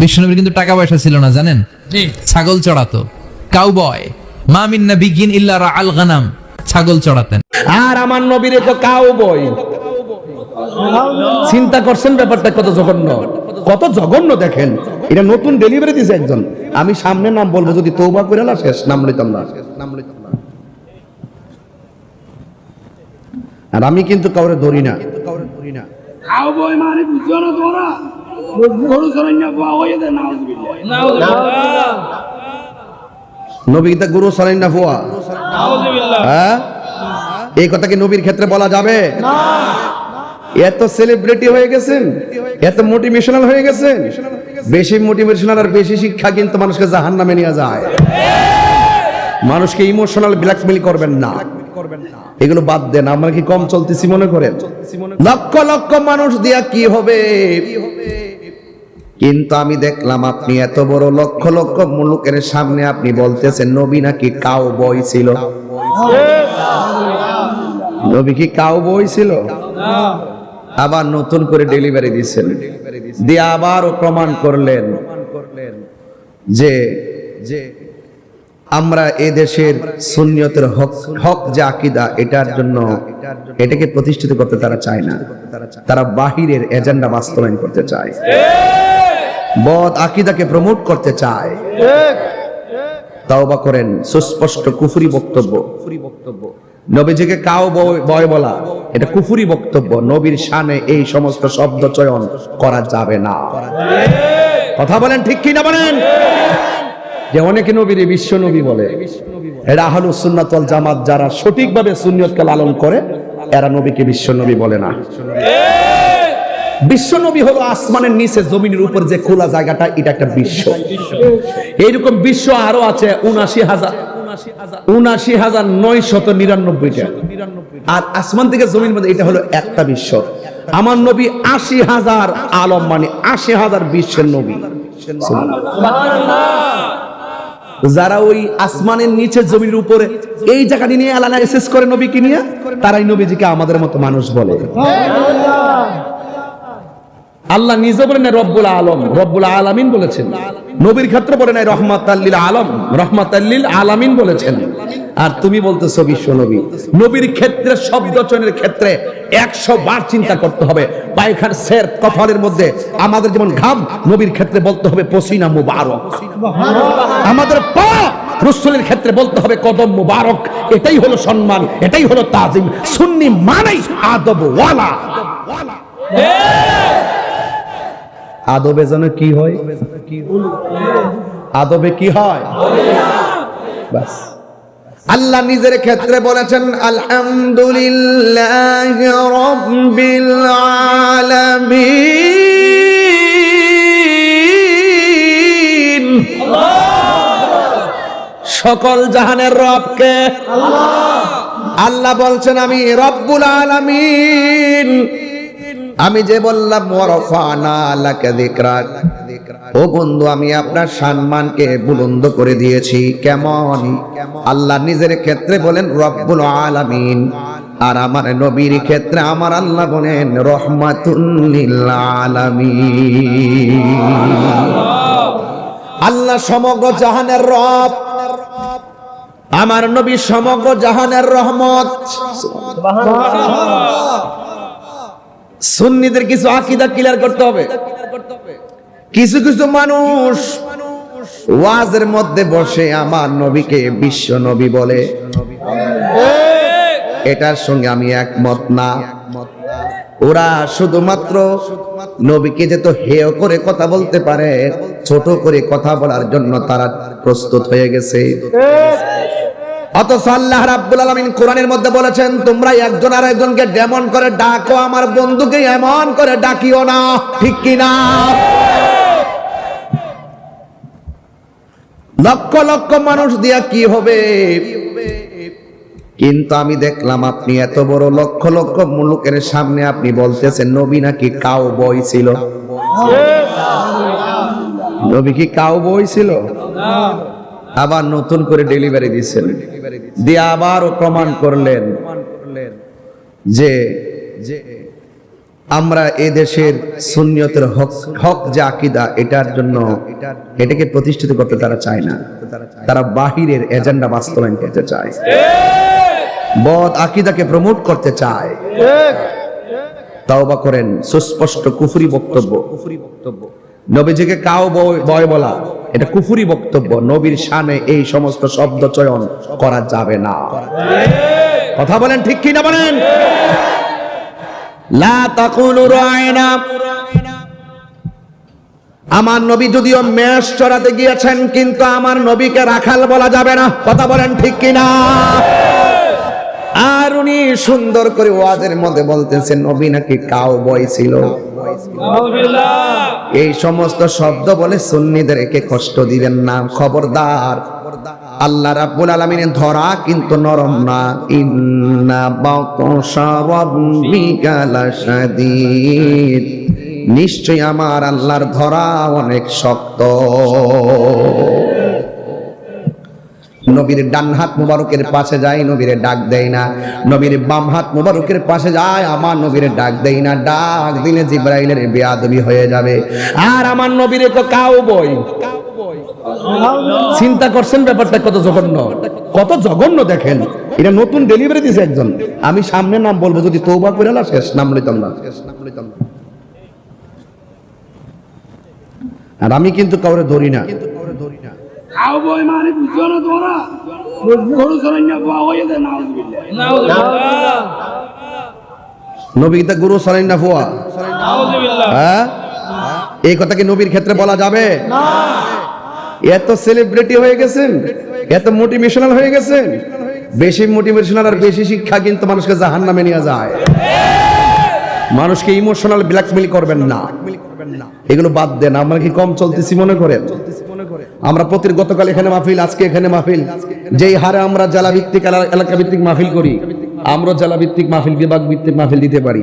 বিষ্ণুনবীর কিন্তু টাকা পয়সা ছিল না জানেন? জি। ছাগল চড়াতো। কাউবয় মামিন নাবিগিন ইল্লা আল গানাম ছাগল চড়াতেন। আর আমার নবীর তো কাউ বই চিন্তা করছেন ব্যাপারটা কত জঘন্য? কত জঘন্য দেখেন। এটা নতুন ডেলিভারি দিছে একজন। আমি সামনে নাম বলব যদি তৌবা করে না শেষ। নাম লইতাম না। নাম লইতাম আর আমি কিন্তু কাউরে ধরি না। কাউরে ধরি না বই মানে বুঝছ না তোমরা? না হয়ে যায় নাউজুবিল্লাহ নবী তা গুরু সালাইন না ফুয়া? হ্যাঁ? এই কথা কি নবীর ক্ষেত্রে বলা যাবে? এত সেলিব্রিটি হয়ে গেছেন এত মোটিভেশনাল হয়ে গেছেন বেশি মোটিভেশনাল আর বেশি শিক্ষা কিন্তু মানুষকে জাহান নামে নিয়ে যায়। মানুষকে ইমোশনাল ব্ল্যাকমেল করবেন না। এগুলো বাদ দেন আমরা কি কম চলতেছি মনে করেন? লক্ষ লক্ষ মানুষ দিয়া কি হবে? কিন্তু আমি দেখলাম আপনি এত বড় লক্ষ লক্ষ মুলুকের সামনে আপনি বলতেছেন, নবী নাকি কাউ বই ছিল? নবী কি কাউ বই ছিল? আবার নতুন করে ডেলিভারি দিচ্ছেন। দিয়ে আবারও প্রমাণ করলেন যে যে আমরা এ দেশের সুন্নিয়তের হক হক যে আকিদা, এটার জন্য এটাকে প্রতিষ্ঠিত করতে তারা চায় না। তারা বাহিরের এজেন্ডা বাস্তবায়ন করতে চায়। বদ আকিদাকে প্রমোট করতে চায়। তাওবা করেন, সুস্পষ্ট কুফুরি বক্তব্য। নবীজিকে কাও বয়- বলা, এটা কুফুরি বক্তব্য, নবীর শানে এই সমস্ত শব্দ চয়ন করা যাবে না। কথা বলেন ঠিক কি না বলেন? যে অনেকে নবীর বিশ্ব নবী বলে। এরা আহলুস সুন্নাত জামাত যারা সঠিকভাবে সুন্নিয়তকে লালন করে, এরা নবীকে বিশ্ব নবী বলে না। বিশ্ব নবী হলো আসমানের নিচে, জমিনের উপর যে খোলা জায়গাটা, এটা একটা বিশ্ব। এইরকম বিশ্ব আরও আছে, উনাশি হাজার। উনাশি হাজার নয় শত নিরানব্বইটা। আর আসমান থেকে জমির মধ্যে এটা হলো একটা বিশ্ব। আমার নবী আশি হাজার আলম মানে আশি হাজার বিশ্বের নবী। যারা ওই আসমানের নিচে জমির উপরে এই জায়গাটি নিয়ে অ্যানালাইসিস করে নবীকে নিয়ে, তারাই নবীজিকে আমাদের মতো মানুষ বলে। আল্লাহ নিজে বলেন না রব্বুল আলম, রব্বুল আলামিন বলেছেন। নবীর ক্ষেত্রে বলে নাই রহমাত আল্লিল আলম রহমাত আল্লিল আলামিন বলেছেন। আর তুমি বলতেছো বিশ্ব নবী। নবীর ক্ষেত্রে শব্দ চয়নের ক্ষেত্রে একশো বার চিন্তা করতে হবে। সের কপালের মধ্যে আমাদের যেমন ঘাম, নবীর ক্ষেত্রে বলতে হবে পসিনা মুবারক। আমাদের পা রসুলের ক্ষেত্রে বলতে হবে কদম মুবারক। এটাই হলো সম্মান, এটাই হলো তাজিম। সুন্নি মানেই আদব ওয়ালা। আদবে যেন কি হয়? আদবে কি হয়? আল্লাহ নিজের ক্ষেত্রে বলেছেন, আলহামদুলিল্লাহ সকল জাহানের রবকে আল্লাহ বলছেন, আমি রব্বুল আলামিন। আমি যে বললাম ও বন্ধু, আমি আপনার সম্মানকে বুলন্দ করে দিয়েছি। কেমন? আল্লাহ নিজের ক্ষেত্রে বলেন, রব্বুল আলামিন। আর আমার নবীর ক্ষেত্রে আমার আল্লাহ বলেন রহমাতুল্লিল আলামিন। আল্লাহ সমগ্র জাহানের রব, আমার নবী সমগ্র জাহানের রহমত। সুন্নিদের কিছু আকিদা ক্লিয়ার করতে হবে। কিছু কিছু মানুষ ওয়াজের মধ্যে বসে আমার নবীকে বিশ্ব নবী বলে। এটার সঙ্গে আমি একমত না। ওরা শুধুমাত্র নবীকে যে তো হেয় করে কথা বলতে পারে, ছোট করে কথা বলার জন্য তারা প্রস্তুত হয়ে গেছে। অথচ আল্লাহ রাব্বুল আলামিন কোরআনের মধ্যে বলেছেন, তোমরা একজন আর একজনকে যেমন করে ডাকো, আমার বন্ধুকে এমন করে ডাকিও না। ঠিক কি না লক্ষ লক্ষ মানুষ দিয়া কি হবে? কিন্তু আমি দেখলাম আপনি এত বড় লক্ষ লক্ষ মুলুকের সামনে আপনি বলতেছেন, নবী নাকি কাউ বই ছিল? নবী কি কাউ বই ছিল? আবার নতুন করে ডেলিভারি দিচ্ছেন। দিয়ে আবারও প্রমাণ করলেন যে আমরা এ দেশের সুন্নিয়তের হক হক যে আকিদা, এটার জন্য এটাকে প্রতিষ্ঠিত করতে তারা চায় না। তারা বাহিরের এজেন্ডা বাস্তবায়ন করতে চায়। বদ আকিদাকে প্রমোট করতে চায়। তাওবা করেন সুস্পষ্ট কুফরি বক্তব্য। কুফুরি বক্তব্য নবীজিকে কাও বয় বলা। এটা কুফুরি বক্তব্য। নবীর শানে এই সমস্ত শব্দ চয়ন করা যাবে না। কথা বলেন ঠিক কি না বলেন আমার নবী যদিও মেষ চড়াতে গিয়েছেন, কিন্তু আমার নবীকে রাখাল বলা যাবে না। কথা বলেন ঠিক কিনা? আর উনি সুন্দর করে ওয়াজের মধ্যে বলতেছেন, নবী নাকি কাউ বয় ছিল। এই সমস্ত শব্দ বলে সুন্নিদেরকে কষ্ট দিবেন না খবরদার। আল্লাহ রাব্বুল আলামিনের ধরা কিন্তু নরম না। ইন্না বাতশা রাব্বিকা লাশাদীদ। নিশ্চয় আমার আল্লাহর ধরা অনেক শক্ত। নবীর ডান হাত মুবারকের পাশে যায়, নবীরে ডাক দেয় না। নবীর বাম হাত মুবারকের পাশে যায়, আমার নবীরে ডাক দেয় না। ডাক দিলে জিব্রাইলের বেয়াদবি হয়ে যাবে। আর আমার নবীরে তো কাউ বই চিন্তা করছেন ব্যাপারটা কত জঘন্য? কত জঘন্য দেখেন। এটা নতুন ডেলিভারি দিছে একজন। আমি সামনে নাম বলব, যদি তৌবা করে না শেষ। নাম লইতাম না। আর আমি কিন্তু কাউরে ধরি না। খাও বই মানে বুঝছ না তোমরা? গরু চড়াই না হয়ে যায় নাউজুবিল্লাহ নবী গুরু সরাই না ফুয়া হ্যাঁ? এই কথা কি নবীর ক্ষেত্রে বলা যাবে? এত সেলিব্রিটি হয়ে গেছেন। এত মোটিভেশনাল হয়ে গেছেন। বেশি মোটিভেশনাল আর বেশি শিক্ষা কিন্তু মানুষকে জাহান নামে নিয়ে যায়। মানুষকে ইমোশনাল ব্ল্যাকমেল করবেন না। এগুলো বাদ দেন আমরা কি কম চলতেছি মনে করেন? আমরা প্রতির গতকাল এখানে মাহফিল আজকে এখানে মাহফিল। যেই হারে আমরা জেলা ভিত্তিক এলাকা ভিত্তিক মাহফিল করি আমরা জেলা ভিত্তিক মাহফিল বিভাগ ভিত্তিক মাহফিল দিতে পারি।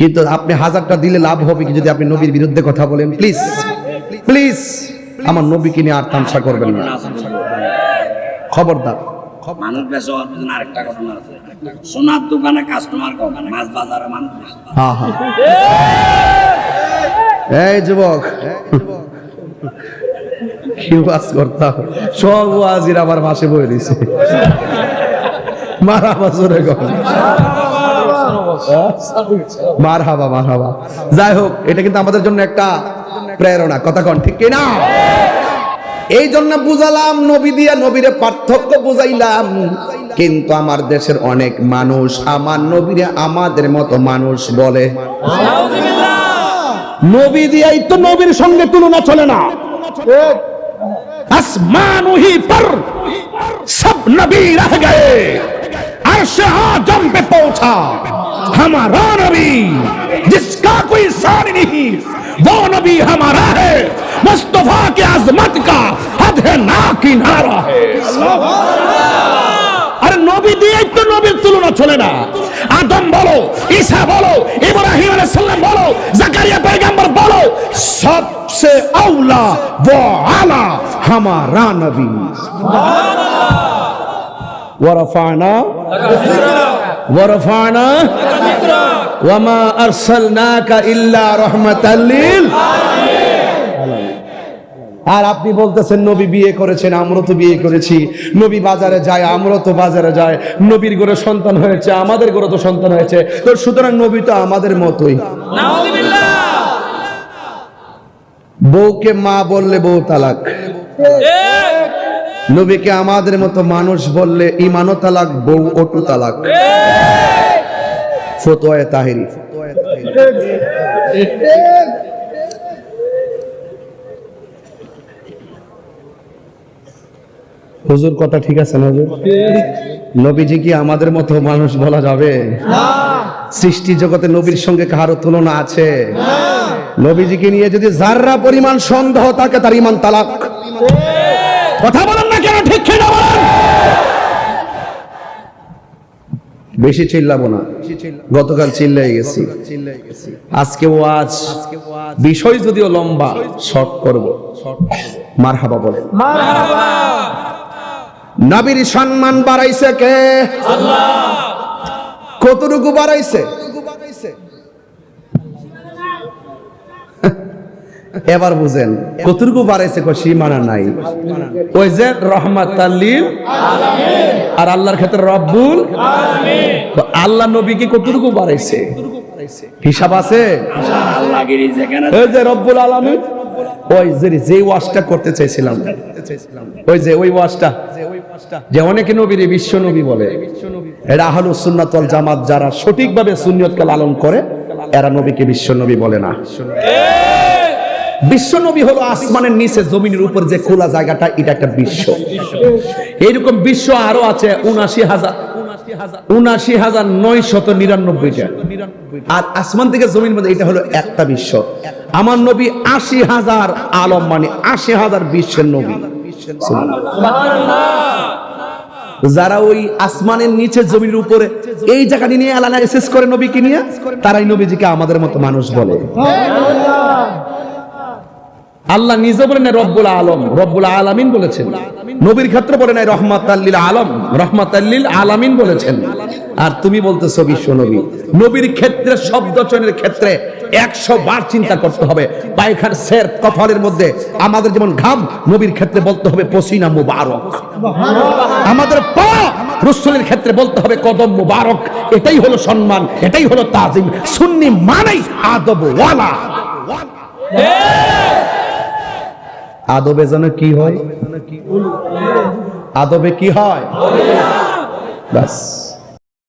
কিন্তু আপনি হাজারটা দিলে লাভ হবে কি যদি আপনি নবীর বিরুদ্ধে কথা বলেন? প্লিজ প্লিজ আমার নবীকে নিয়ে আর তামসা করবেন না। খবরদার। মানুষ বেশি হওয়ার পিছনে আরেকটা ঘটনা আছে। সোনার দোকানে কাস্টমার কম মাছ বাজারে মানুষ এই যুবক। কি ওয়াজ করতাম। সব ওয়াজির আমার মাসে বয়ে দিছে। মারা বছরে মার হাবা মার হাবা যাই হোক এটা কিন্তু আমাদের জন্য একটা প্রেরণা। কথা কন ঠিক কি না এই জন্য বুঝালাম নবী দিয়ে নবীরে পার্থক্য বুঝাইলাম। কিন্তু আমার দেশের অনেক মানুষ আমার নবীরে আমাদের মতো মানুষ বলে। নবী দিয়াই তো নবীর সঙ্গে তুলনা চলে না। आसमान ही पर सब नबी रह गए। अर्श आज़म पे पहुँचा। हमारा नबी, जिसका कोई सार नहीं, वो नबी हमारा है। मुस्तफ़ा के अजमत का हद है ना किनारा है। আর নবী দিয়ে তো নবীর তুলনা চলে না। আদম বলো, ঈসা বলো, ইব্রাহিম আলাইহিস সালাম বলো, জাকারিয়া পয়গম্বর বলো, সবচেয়ে আউলা ওয়া আলা হামারা নবী। সুবহানাল্লাহ ওয়া রাফানা ওয়া রাফানা, ওয়া মা আরসালনাকা ইল্লা রাহমাতাল লিল আলামিন আর আপনি বলতেছেন, নবী বিয়ে করেছেন আমরা তো বিয়ে করেছি। নবী বাজারে যায় আমরা তো বাজারে যায় নবীর ঘরে সন্তান হয়েছে, আমাদের ঘরে তো সন্তান হয়েছে। তো সুতরাং নবী তো আমাদের মতোই। বউকে মা বললে বউ তালাক। নবীকে আমাদের মতো মানুষ বললে ইমানো তালাক, বউ অটু তালাক। ফতোয়ায় তাহিরি। হুজুর, কথা ঠিক আছে না হুজুর? নবীজি কি আমাদের মতো মানুষ বলা যাবে? সৃষ্টি জগতে নবীর সঙ্গে কারও তুলনা আছে? নবীজিকে নিয়ে যদি যাররা পরিমাণ সন্দেহ থাকে তার ইমান তালাক। কথা বলেন না কেন, ঠিক কিনা বলেন? বেশি চিল্লাবো না। গতকাল চিল্লাই গেছি। আজকে ওয়াজ, বিষয় যদিও লম্বা, শর্ট করব। মার হাবা বলেন নাবির সম্মান বাড়াইছে কে? কতটুকু বাড়াইছে? এবার বুঝেন, কতটুকু বাড়াইছে সীমানা নাই। ওই যে রহমাত আর আল্লাহর ক্ষেত্রে রব্বুল। আল্লাহ নবীকে কতটুকু বাড়াইছে? হিসাব আছে? ওই যে রব্বুল আলমী ওই যে যে ওয়াজটা করতে চাইছিলাম, ওই যে, ওই ওয়াজটা, যে অনেকে নবীর বিশ্ব নবী বলে, এরা আহলু সুন্নাত ওয়াল জামাত যারা সঠিকভাবে সুন্নিয়তকে লালন করে, এরা নবীকে বিশ্ব নবী বলে না। বিশ্ব নবী হলো আসমানের নিচে, জমিনের উপর যে খোলা জায়গাটা, এটা একটা বিশ্ব। এইরকম বিশ্ব আরও আছে উনাশি হাজার হাজার নয় শত নিরানব্বইটা। আর আসমান থেকে জমির মধ্যে এটা হলো একটা বিশ্ব। আমার নবী আশি হাজার আলম মানে আশি হাজার বিশ্বের নবী। যারা ওই আসমানের নিচে জমির উপরে এই জায়গাটি নিয়ে আলাদা এসেস করে নবীকে নিয়ে, তারাই নবীজিকে আমাদের মতো মানুষ বলে। আল্লাহ নিজে বলেন রব্বুল আলম, রব্বুল আলামিন বলেছেন। নবীর ক্ষেত্রে বলে নাই রহমাত আল্লিল আলম রহমাত আল্লিল আলামিন বলেছেন। আর তুমি বলতেছো বিশ্ব নবী। নবীর ক্ষেত্রে, শব্দ চয়নের ক্ষেত্রে একশো বার চিন্তা করতে হবে। পায়খার সের কপালের মধ্যে আমাদের যেমন ঘাম, নবীর ক্ষেত্রে বলতে হবে পসিনা মুবারক। আমাদের পা রসুলের ক্ষেত্রে বলতে হবে কদম মুবারক। এটাই হলো সম্মান, এটাই হলো তাজিম। সুন্নি মানেই আদব ওয়ালা। আদবে যেন কি হয়? আদবে কি হয়? বাস